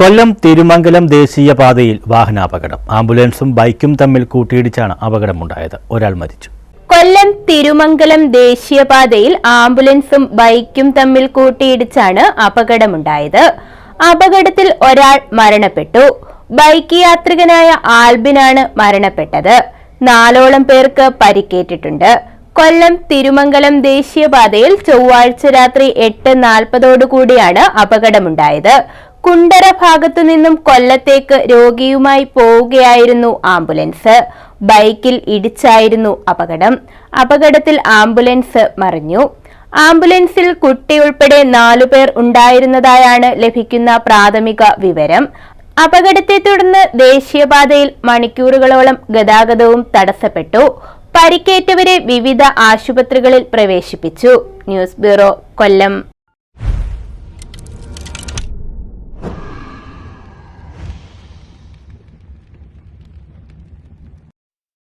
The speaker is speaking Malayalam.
കൊല്ലം തിരുമംഗലം ദേശീയപാതയിൽ വാഹനാപകടം. ആംബുലൻസും ബൈക്കും തമ്മിൽ കൂട്ടിയിടിച്ചാണ് അപകടമുണ്ടായത്. ഒരാൾ മരിച്ചു. കൊല്ലം തിരുമംഗലം ദേശീയപാതയിൽ ആംബുലൻസും ബൈക്കും തമ്മിൽ കൂട്ടിയിടിച്ചാണ് അപകടമുണ്ടായത്. അപകടത്തിൽ ഒരാൾ മരണപ്പെട്ടു. ബൈക്ക് യാത്രികനായ ആൽബിനാണ് മരണപ്പെട്ടത്. നാലോളം പേർക്ക് പരിക്കേറ്റിട്ടുണ്ട്. കൊല്ലം തിരുമംഗലം ദേശീയപാതയിൽ ചൊവ്വാഴ്ച രാത്രി എട്ട് നാൽപ്പതോടുകൂടിയാണ് അപകടമുണ്ടായത്. കുണ്ടറ ഭാഗത്തു നിന്നും കൊല്ലത്തേക്ക് രോഗിയുമായി പോവുകയായിരുന്നു ആംബുലൻസ്. ബൈക്കിൽ ഇടിച്ചായിരുന്നു അപകടം. അപകടത്തിൽ ആംബുലൻസ് മറിഞ്ഞു. ആംബുലൻസിൽ കുട്ടി ഉൾപ്പെടെ നാലുപേർ ഉണ്ടായിരുന്നതായാണ് ലഭിക്കുന്ന പ്രാഥമിക വിവരം. അപകടത്തെ തുടർന്ന് ദേശീയപാതയിൽ മണിക്കൂറുകളോളം ഗതാഗതവും തടസ്സപ്പെട്ടു. പരിക്കേറ്റവരെ വിവിധ ആശുപത്രികളിൽ പ്രവേശിപ്പിച്ചു. News bureau Kollam.